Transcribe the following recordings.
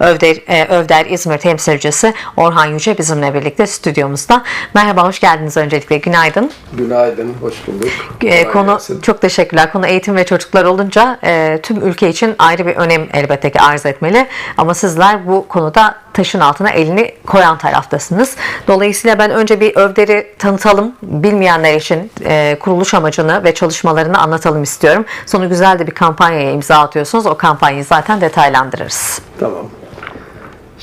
Övder, e, Övder İzmir temsilcisi Orhan Yüce bizimle birlikte stüdyomuzda. Merhaba, hoş geldiniz öncelikle. Günaydın. Günaydın, hoş bulduk. E, Kolay konu gelsin. çok teşekkürler. Konu eğitim ve çocuklar olunca e, tüm ülke için ayrı bir önem elbette ki arz etmeli. Ama sizler bu konuda taşın altına elini koyan taraftasınız. Dolayısıyla ben önce bir Övder'i tanıtalım. Bilmeyenler için e, kuruluş amacını ve çalışmalarını anlatalım istiyorum. Sonra güzel de bir kampanyaya imza atıyorsunuz. O kampanyayı zaten detaylandırırız. Tamam.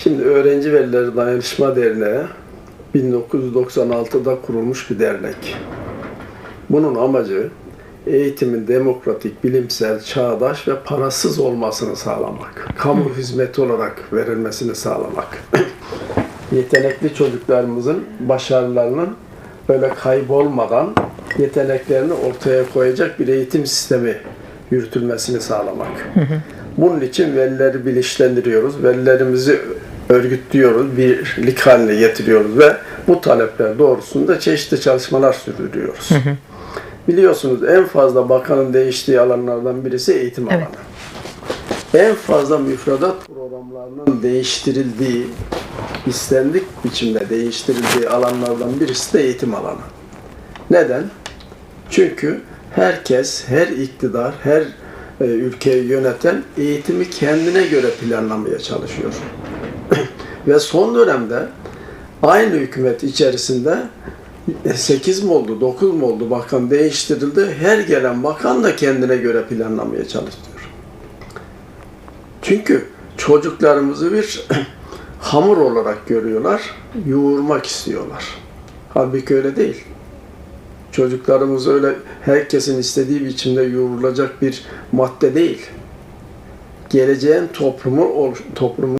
Şimdi Öğrenci Velileri Dayanışma Derneği 1996'da kurulmuş bir dernek. Bunun amacı eğitimin demokratik, bilimsel, çağdaş ve parasız olmasını sağlamak. Kamu hizmeti olarak verilmesini sağlamak. Yetenekli çocuklarımızın başarılarının böyle kaybolmadan yeteneklerini ortaya koyacak bir eğitim sistemi yürütülmesini sağlamak. Bunun için velileri bilinçlendiriyoruz. Velilerimizi örgütlüyoruz, birlik haline getiriyoruz ve bu talepler doğrusunda çeşitli çalışmalar sürdürüyoruz. Biliyorsunuz en fazla bakanın değiştiği alanlardan birisi eğitim Evet. alanı. En fazla müfredat programlarının değiştirildiği, istendik biçimde değiştirildiği alanlardan birisi de eğitim alanı. Neden? Çünkü herkes, her iktidar, her e, ülkeyi yöneten eğitimi kendine göre planlamaya çalışıyor. Ve son dönemde aynı hükümet içerisinde 8 mi oldu, 9 mu oldu bakan değiştirildi. Her gelen bakan da kendine göre planlamaya çalışıyor. Çünkü çocuklarımızı bir hamur olarak görüyorlar, yoğurmak istiyorlar. Halbuki öyle değil. Çocuklarımız öyle herkesin istediği biçimde yoğrulacak bir madde değil. Geleceğin toplumu, toplumu